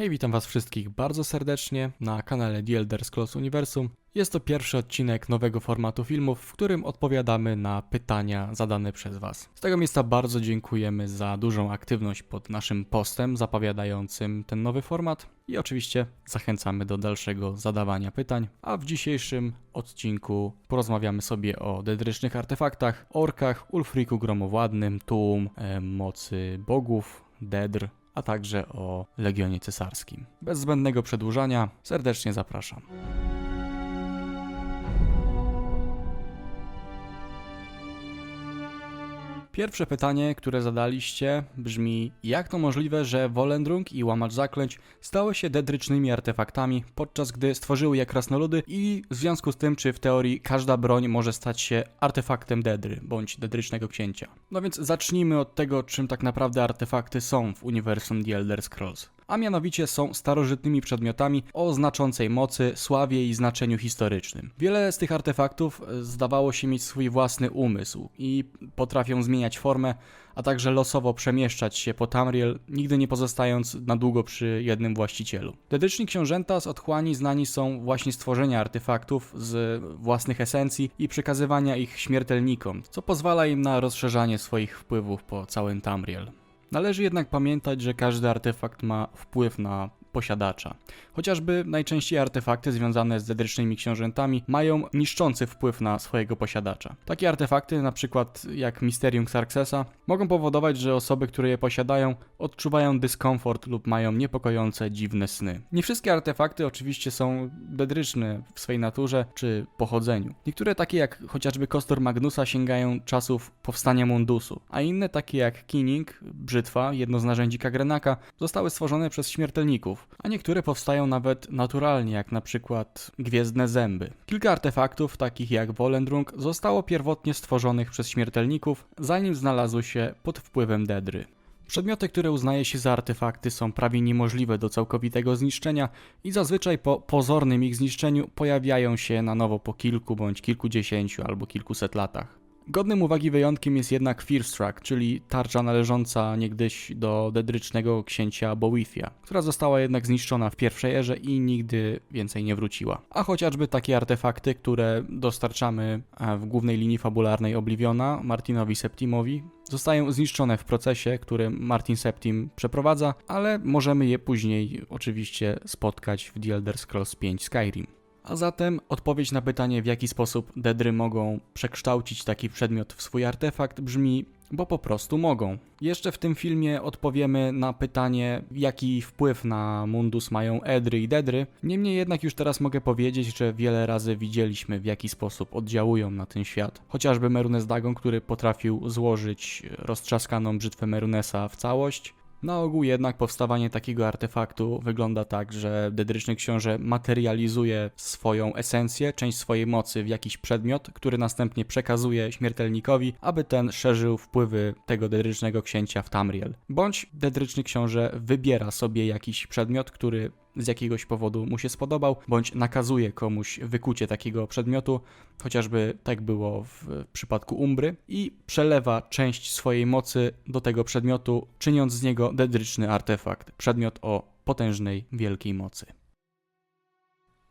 Hej, witam was wszystkich bardzo serdecznie na kanale The Elder Scrolls Uniwersum. Jest to pierwszy odcinek nowego formatu filmów, w którym odpowiadamy na pytania zadane przez was. Z tego miejsca bardzo dziękujemy za dużą aktywność pod naszym postem zapowiadającym ten nowy format i oczywiście zachęcamy do dalszego zadawania pytań. A w dzisiejszym odcinku porozmawiamy sobie o dedrycznych artefaktach, orkach, Ulfriku Gromowładnym, Tuum, e, mocy bogów, Dedr, a także o Legionie Cesarskim. Bez zbędnego przedłużania serdecznie zapraszam. Pierwsze pytanie, które zadaliście, brzmi: Jak to możliwe, że Wolendrung i Łamacz Zaklęć stały się dedrycznymi artefaktami, podczas gdy stworzyły je krasnoludy i w związku z tym, czy w teorii każda broń może stać się artefaktem dedry, bądź dedrycznego księcia? No więc zacznijmy od tego, czym tak naprawdę artefakty są w uniwersum The Elder Scrolls a mianowicie są starożytnymi przedmiotami o znaczącej mocy, sławie i znaczeniu historycznym. Wiele z tych artefaktów e, zdawało się mieć swój własny umysł i potrafią zmieniać formę, a także losowo przemieszczać się po Tamriel, nigdy nie pozostając na długo przy jednym właścicielu. Dedyczni książęta z otchłani znani są właśnie stworzenia artefaktów z własnych esencji i przekazywania ich śmiertelnikom, co pozwala im na rozszerzanie swoich wpływów po całym Tamriel. Należy jednak pamiętać, że każdy artefakt ma wpływ na posiadacza. Chociażby najczęściej artefakty związane z dedrycznymi książętami mają niszczący wpływ na swojego posiadacza. Takie artefakty, na przykład jak Mysterium Xarxesa, mogą powodować, że osoby, które je posiadają, odczuwają dyskomfort lub mają niepokojące, dziwne sny. Nie wszystkie artefakty oczywiście są dedryczne w swej naturze czy pochodzeniu. Niektóre takie jak chociażby kostur Magnusa sięgają czasów powstania Mundusu, a inne takie jak Kining, brzytwa, jedno z narzędzi Kagrenaka, zostały stworzone przez śmiertelników, a niektóre powstają nawet naturalnie, jak na przykład gwiezdne zęby. Kilka artefaktów, takich jak Wolendrung, zostało pierwotnie stworzonych przez śmiertelników, zanim znalazły się pod wpływem Dedry. Przedmioty, które uznaje się za artefakty, są prawie niemożliwe do całkowitego zniszczenia i zazwyczaj po pozornym ich zniszczeniu pojawiają się na nowo po kilku bądź kilkudziesięciu albo kilkuset latach. Godnym uwagi wyjątkiem jest jednak Firstruck, czyli tarcza należąca niegdyś do dedrycznego księcia Bowithia, która została jednak zniszczona w pierwszej erze i nigdy więcej nie wróciła. A chociażby takie artefakty, które dostarczamy e, w głównej linii fabularnej Obliviona Martinowi Septimowi, zostają zniszczone w procesie, który Martin Septim przeprowadza, ale możemy je później oczywiście spotkać w The Elder Scrolls 5 Skyrim. A zatem odpowiedź na pytanie, w jaki sposób Dedry mogą przekształcić taki przedmiot w swój artefakt, brzmi bo po prostu mogą. Jeszcze w tym filmie odpowiemy na pytanie, jaki wpływ na mundus mają Edry i Dedry. Niemniej jednak już teraz mogę powiedzieć, że wiele razy widzieliśmy, w jaki sposób oddziałują na ten świat. Chociażby Merunes Dagon, który potrafił złożyć roztrzaskaną brzytwę Merunesa w całość, na ogół jednak powstawanie takiego artefaktu wygląda tak, że dedryczny książę materializuje swoją esencję, część swojej mocy w jakiś przedmiot, który następnie przekazuje śmiertelnikowi, aby ten szerzył wpływy tego dedrycznego księcia w Tamriel. Bądź dedryczny książę wybiera sobie jakiś przedmiot, który z jakiegoś powodu mu się spodobał, bądź nakazuje komuś wykucie takiego przedmiotu, chociażby tak było w przypadku Umbry, i przelewa część swojej mocy do tego przedmiotu, czyniąc z niego dedryczny artefakt, przedmiot o potężnej, wielkiej mocy.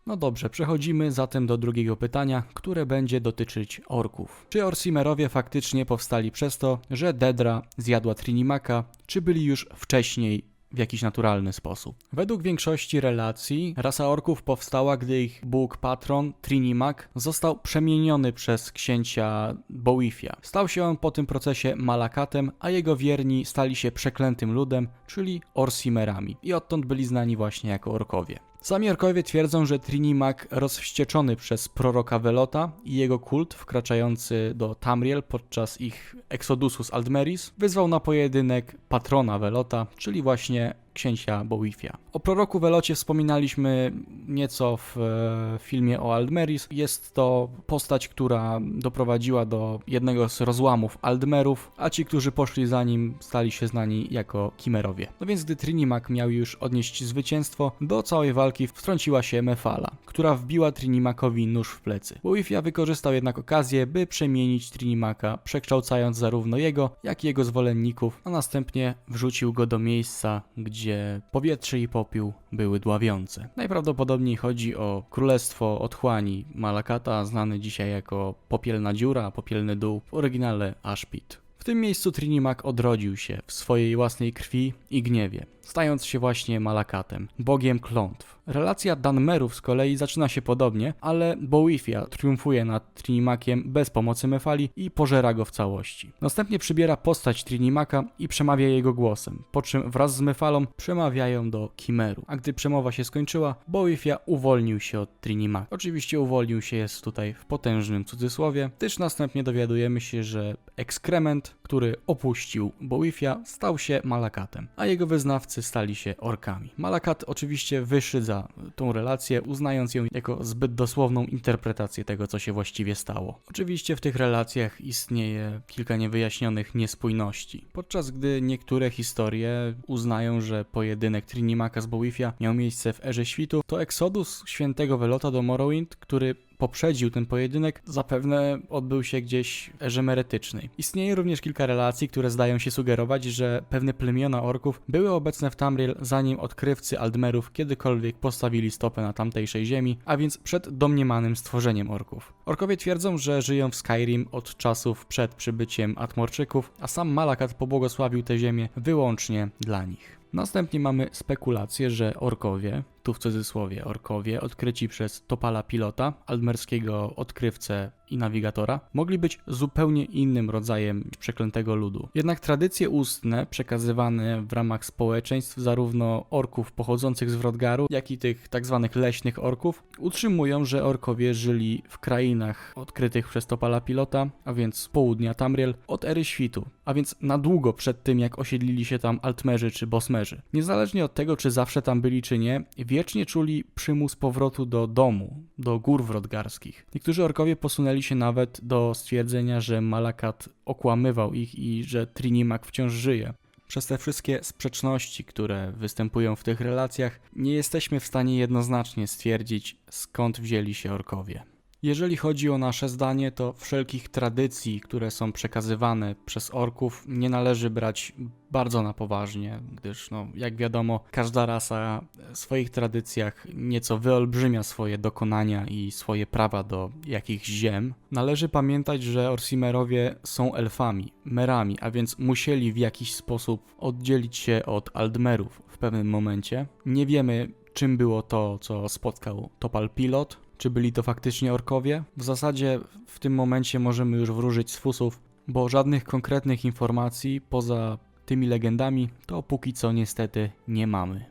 No dobrze, przechodzimy zatem do drugiego pytania, które będzie dotyczyć orków. Czy Orsimerowie faktycznie powstali przez to, że Dedra zjadła Trinimaka, czy byli już wcześniej w jakiś naturalny sposób. Według większości relacji rasa orków powstała, gdy ich bóg patron Trinimak został przemieniony przez księcia Boifia. Stał się on po tym procesie malakatem, a jego wierni stali się przeklętym ludem, czyli Orsimerami i odtąd byli znani właśnie jako orkowie. Sami orkowie twierdzą, że Trinimak rozwścieczony przez proroka Velota i jego kult wkraczający do Tamriel podczas ich eksodusu z Aldmeris wyzwał na pojedynek patrona Velota, czyli właśnie księcia Bowifia. O proroku Velocie wspominaliśmy nieco w e, filmie o Aldmeris. Jest to postać, która doprowadziła do jednego z rozłamów Aldmerów, a ci, którzy poszli za nim, stali się znani jako Kimerowie. No więc gdy Trinimak miał już odnieść zwycięstwo, do całej walki wtrąciła się Mefala, która wbiła Trinimakowi nóż w plecy. Bowifia wykorzystał jednak okazję, by przemienić Trinimaka, przekształcając zarówno jego, jak i jego zwolenników, a następnie wrzucił go do miejsca, gdzie gdzie powietrze i popiół były dławiące. Najprawdopodobniej chodzi o królestwo otchłani Malakata, znany dzisiaj jako popielna dziura, popielny dół, w oryginale Ashpit. W tym miejscu Trinimak odrodził się w swojej własnej krwi i gniewie, stając się właśnie Malakatem, bogiem klątw. Relacja Danmerów z kolei zaczyna się podobnie, ale Boifia triumfuje nad Trinimakiem bez pomocy Mefali i pożera go w całości. Następnie przybiera postać Trinimaka i przemawia jego głosem, po czym wraz z Mefalą przemawiają do Kimeru. A gdy przemowa się skończyła, Boifia uwolnił się od Trinimaka. Oczywiście uwolnił się jest tutaj w potężnym cudzysłowie, gdyż następnie dowiadujemy się, że ekskrement, który opuścił Boifia, stał się Malakatem, a jego wyznawcy stali się orkami. Malakat oczywiście wyszydza tą relację, uznając ją jako zbyt dosłowną interpretację tego, co się właściwie stało. Oczywiście w tych relacjach istnieje kilka niewyjaśnionych niespójności, podczas gdy niektóre historie uznają, że pojedynek Trinimaka z Boifia miał miejsce w Erze Świtu, to eksodus świętego Welota do Morrowind, który poprzedził ten pojedynek, zapewne odbył się gdzieś erze meretycznej. Istnieje również kilka relacji, które zdają się sugerować, że pewne plemiona orków były obecne w Tamriel zanim odkrywcy Aldmerów kiedykolwiek postawili stopę na tamtejszej ziemi, a więc przed domniemanym stworzeniem orków. Orkowie twierdzą, że żyją w Skyrim od czasów przed przybyciem Atmorczyków, a sam Malakat pobłogosławił tę ziemię wyłącznie dla nich. Następnie mamy spekulację, że orkowie, tu w cudzysłowie orkowie, odkryci przez Topala Pilota, aldmerskiego odkrywcę i nawigatora, mogli być zupełnie innym rodzajem przeklętego ludu. Jednak tradycje ustne, przekazywane w ramach społeczeństw zarówno orków pochodzących z Wrodgaru, jak i tych tzw. Tak leśnych orków, utrzymują, że orkowie żyli w krainach odkrytych przez Topala Pilota, a więc z południa Tamriel, od ery świtu, a więc na długo przed tym, jak osiedlili się tam Altmerzy czy Bosmerzy. Niezależnie od tego, czy zawsze tam byli, czy nie, wiecznie czuli przymus powrotu do domu, do gór wrodgarskich. Niektórzy orkowie posunęli się nawet do stwierdzenia, że Malakat okłamywał ich i że Trinimak wciąż żyje. Przez te wszystkie sprzeczności, które występują w tych relacjach, nie jesteśmy w stanie jednoznacznie stwierdzić, skąd wzięli się orkowie. Jeżeli chodzi o nasze zdanie, to wszelkich tradycji, które są przekazywane przez orków, nie należy brać bardzo na poważnie, gdyż, no, jak wiadomo, każda rasa w swoich tradycjach nieco wyolbrzymia swoje dokonania i swoje prawa do jakichś ziem. Należy pamiętać, że Orsimerowie są elfami, merami, a więc musieli w jakiś sposób oddzielić się od Aldmerów w pewnym momencie. Nie wiemy, czym było to, co spotkał Topal Pilot, czy byli to faktycznie orkowie? W zasadzie w tym momencie możemy już wróżyć z fusów, bo żadnych konkretnych informacji poza tymi legendami to póki co niestety nie mamy.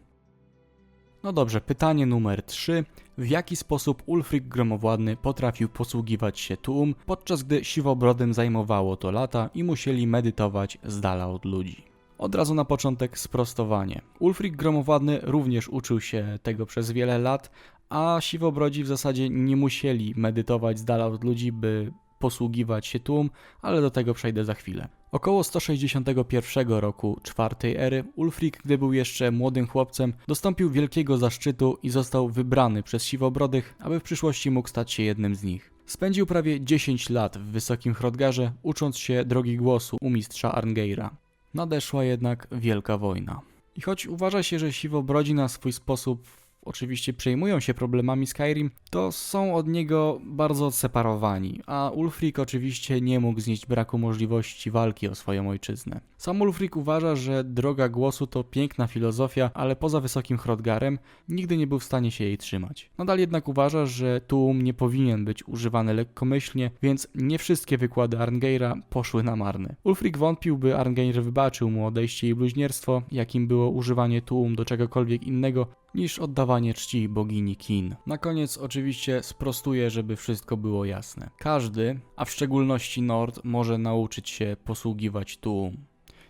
No dobrze, pytanie numer 3. W jaki sposób Ulfric Gromowładny potrafił posługiwać się Tuum, podczas gdy siwobrodym zajmowało to lata i musieli medytować z dala od ludzi? Od razu na początek sprostowanie. Ulfric Gromowładny również uczył się tego przez wiele lat, a siwobrodzi w zasadzie nie musieli medytować z dala od ludzi, by posługiwać się tłum, ale do tego przejdę za chwilę. Około 161 roku czwartej ery Ulfric, gdy był jeszcze młodym chłopcem, dostąpił wielkiego zaszczytu i został wybrany przez siwobrodych, aby w przyszłości mógł stać się jednym z nich. Spędził prawie 10 lat w Wysokim Hrodgarze, ucząc się drogi głosu u mistrza Arngeira. Nadeszła jednak wielka wojna. I choć uważa się, że siwobrodzi na swój sposób oczywiście przejmują się problemami Skyrim, to są od niego bardzo odseparowani, a Ulfric oczywiście nie mógł znieść braku możliwości walki o swoją ojczyznę. Sam Ulfric uważa, że droga głosu to piękna filozofia, ale poza wysokim Hrodgarem nigdy nie był w stanie się jej trzymać. Nadal jednak uważa, że Tuum nie powinien być używany lekkomyślnie, więc nie wszystkie wykłady Arngeira poszły na marne. Ulfric wątpił, by Arngeir wybaczył mu odejście i bluźnierstwo, jakim było używanie Tuum do czegokolwiek innego, niż oddawanie czci bogini Kin. Na koniec oczywiście sprostuję, żeby wszystko było jasne. Każdy, a w szczególności Nord, może nauczyć się posługiwać Tuum.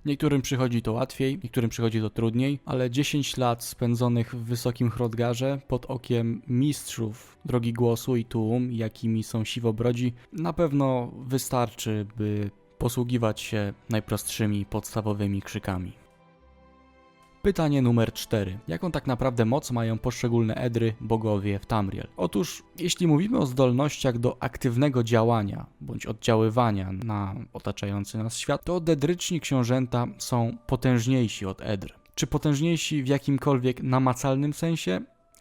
Niektórym przychodzi to łatwiej, niektórym przychodzi to trudniej, ale 10 lat spędzonych w wysokim Hrodgarze pod okiem mistrzów drogi głosu i tuum, jakimi są siwobrodzi, na pewno wystarczy, by posługiwać się najprostszymi podstawowymi krzykami. Pytanie numer 4. Jaką tak naprawdę moc mają poszczególne edry, bogowie w Tamriel? Otóż, jeśli mówimy o zdolnościach do aktywnego działania bądź oddziaływania na otaczający nas świat, to dedryczni książęta są potężniejsi od edr. Czy potężniejsi w jakimkolwiek namacalnym sensie?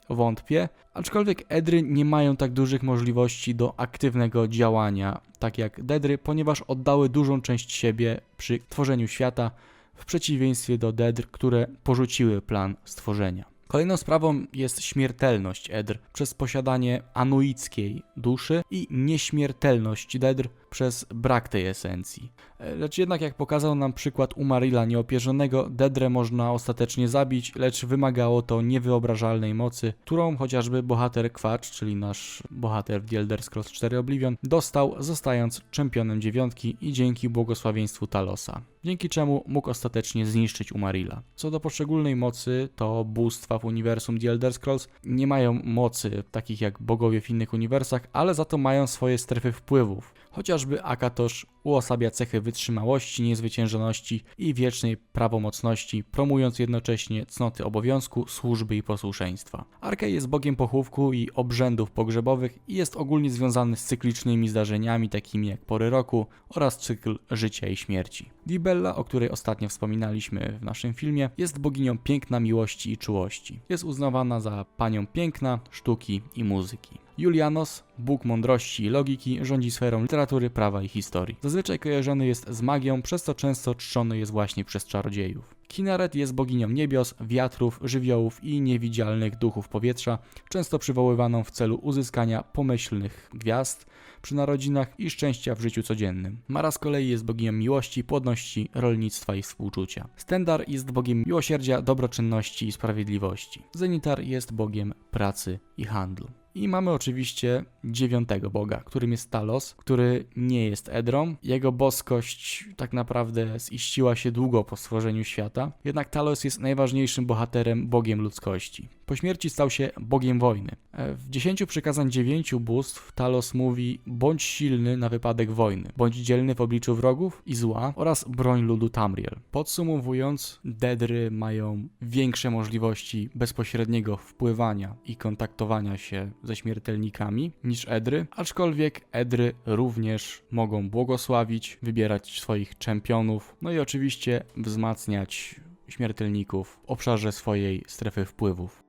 Wątpię, aczkolwiek Edry nie mają tak dużych możliwości do aktywnego działania, tak jak Dedry, ponieważ oddały dużą część siebie przy tworzeniu świata, w przeciwieństwie do Dedr, które porzuciły plan stworzenia. Kolejną sprawą jest śmiertelność Edr przez posiadanie anuickiej duszy i nieśmiertelność Dedr przez brak tej esencji. E, Lecz jednak jak pokazał nam przykład Umarilla nieopierzonego, Dedrę można ostatecznie zabić, lecz wymagało to niewyobrażalnej mocy, którą chociażby bohater Kwacz, czyli nasz bohater w The Elder Scrolls 4 Oblivion, dostał zostając czempionem dziewiątki i dzięki błogosławieństwu Talosa. Dzięki czemu mógł ostatecznie zniszczyć Umarilla. Co do poszczególnej mocy, to bóstwa w uniwersum The Elder Scrolls nie mają mocy takich jak bogowie w innych uniwersach, ale za to mają swoje strefy wpływów. Chociażby Akatosz uosabia cechy wytrzymałości, niezwyciężoności i wiecznej prawomocności, promując jednocześnie cnoty obowiązku, służby i posłuszeństwa. Arkej jest bogiem pochówku i obrzędów pogrzebowych i jest ogólnie związany z cyklicznymi zdarzeniami takimi jak pory roku oraz cykl życia i śmierci. Dibella, o której ostatnio wspominaliśmy w naszym filmie, jest boginią piękna, miłości i czułości. Jest uznawana za panią piękna, sztuki i muzyki. Julianos, Bóg mądrości i logiki, rządzi sferą literatury, prawa i historii. Zazwyczaj kojarzony jest z magią, przez co często czczony jest właśnie przez czarodziejów. Kinaret jest boginią niebios, wiatrów, żywiołów i niewidzialnych duchów powietrza, często przywoływaną w celu uzyskania pomyślnych gwiazd przy narodzinach i szczęścia w życiu codziennym. Mara z kolei jest boginią miłości, płodności, rolnictwa i współczucia. Stendar jest bogiem miłosierdzia, dobroczynności i sprawiedliwości. Zenitar jest bogiem pracy i handlu. I mamy oczywiście dziewiątego boga, którym jest Talos, który nie jest Edrą. Jego boskość tak naprawdę ziściła się długo po stworzeniu świata, jednak Talos jest najważniejszym bohaterem, bogiem ludzkości. Po śmierci stał się bogiem wojny. E, W dziesięciu przykazań dziewięciu bóstw Talos mówi bądź silny na wypadek wojny, bądź dzielny w obliczu wrogów i zła oraz broń ludu Tamriel. Podsumowując, Dedry mają większe możliwości bezpośredniego wpływania i kontaktowania się ze śmiertelnikami niż Edry, aczkolwiek Edry również mogą błogosławić, wybierać swoich czempionów, no i oczywiście wzmacniać śmiertelników w obszarze swojej strefy wpływów.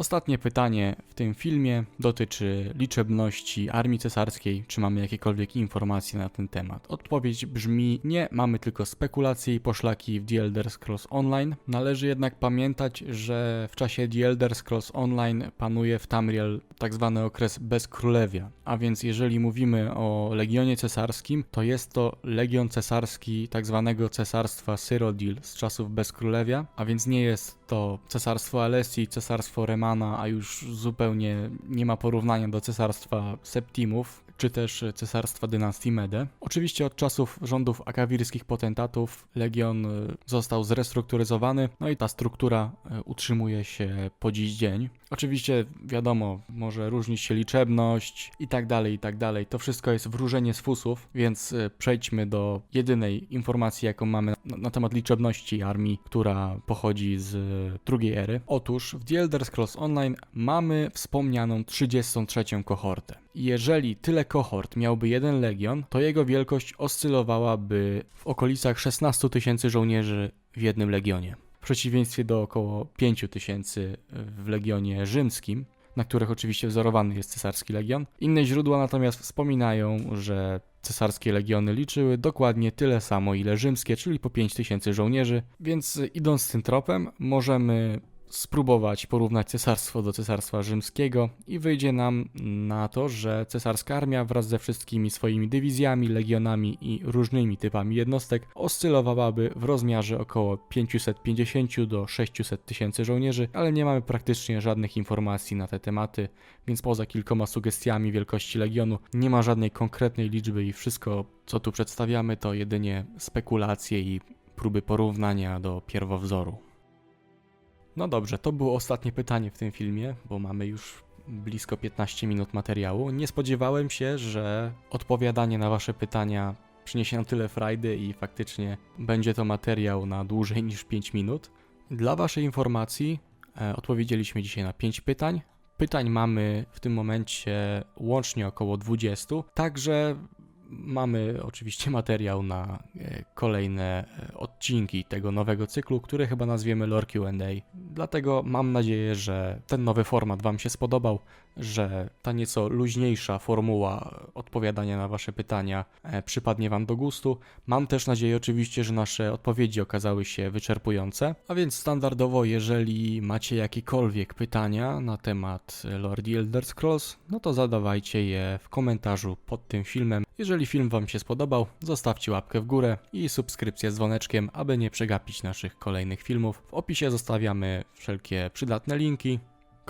Ostatnie pytanie w tym filmie dotyczy liczebności armii cesarskiej. Czy mamy jakiekolwiek informacje na ten temat? Odpowiedź brzmi nie, mamy tylko spekulacje i poszlaki w The Elder Scrolls Online. Należy jednak pamiętać, że w czasie The Elder Scrolls Online panuje w Tamriel tak zwany okres bezkrólewia. A więc jeżeli mówimy o Legionie Cesarskim, to jest to Legion Cesarski tak zwanego Cesarstwa Cyrodiil z czasów bezkrólewia, a więc nie jest to Cesarstwo Alessi, Cesarstwo Remana, a już zupełnie nie ma porównania do Cesarstwa Septimów, czy też Cesarstwa Dynastii Mede. Oczywiście od czasów rządów akawirskich potentatów Legion y, został zrestrukturyzowany, no i ta struktura y, utrzymuje się po dziś dzień. Oczywiście wiadomo, może różnić się liczebność i tak dalej, i tak dalej. To wszystko jest wróżenie z fusów, więc y, przejdźmy do jedynej informacji, jaką mamy na, na temat liczebności armii, która pochodzi z drugiej ery. Otóż w The Elder Scrolls Online mamy wspomnianą 33 kohortę. Jeżeli tyle kohort miałby jeden legion, to jego wielkość oscylowałaby w okolicach 16 tysięcy żołnierzy w jednym legionie. W przeciwieństwie do około 5 tysięcy w legionie rzymskim, na których oczywiście wzorowany jest cesarski legion. Inne źródła natomiast wspominają, że cesarskie legiony liczyły dokładnie tyle samo ile rzymskie, czyli po 5000 żołnierzy, więc idąc tym tropem możemy spróbować porównać cesarstwo do cesarstwa rzymskiego i wyjdzie nam na to, że cesarska armia wraz ze wszystkimi swoimi dywizjami, legionami i różnymi typami jednostek oscylowałaby w rozmiarze około 550 do 600 tysięcy żołnierzy, ale nie mamy praktycznie żadnych informacji na te tematy, więc poza kilkoma sugestiami wielkości legionu nie ma żadnej konkretnej liczby i wszystko co tu przedstawiamy to jedynie spekulacje i próby porównania do pierwowzoru. No dobrze, to było ostatnie pytanie w tym filmie, bo mamy już blisko 15 minut materiału. Nie spodziewałem się, że odpowiadanie na Wasze pytania przyniesie nam tyle frajdy i faktycznie będzie to materiał na dłużej niż 5 minut. Dla Waszej informacji e, odpowiedzieliśmy dzisiaj na 5 pytań. Pytań mamy w tym momencie łącznie około 20, także mamy oczywiście materiał na e, kolejne e, odcinki tego nowego cyklu, który chyba nazwiemy Lore QA. Dlatego mam nadzieję, że ten nowy format Wam się spodobał, że ta nieco luźniejsza formuła odpowiadania na Wasze pytania e, przypadnie Wam do gustu. Mam też nadzieję oczywiście, że nasze odpowiedzi okazały się wyczerpujące. A więc standardowo, jeżeli macie jakiekolwiek pytania na temat Lord Elder Scrolls, no to zadawajcie je w komentarzu pod tym filmem. Jeżeli film Wam się spodobał, zostawcie łapkę w górę i subskrypcję z dzwoneczkiem, aby nie przegapić naszych kolejnych filmów. W opisie zostawiamy wszelkie przydatne linki.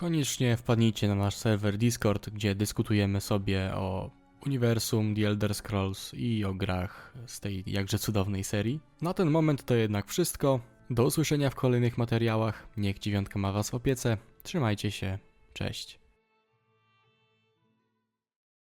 Koniecznie wpadnijcie na nasz serwer Discord, gdzie dyskutujemy sobie o uniwersum The Elder Scrolls i o grach z tej jakże cudownej serii. Na ten moment to jednak wszystko. Do usłyszenia w kolejnych materiałach. Niech dziewiątka ma Was w opiece. Trzymajcie się. Cześć.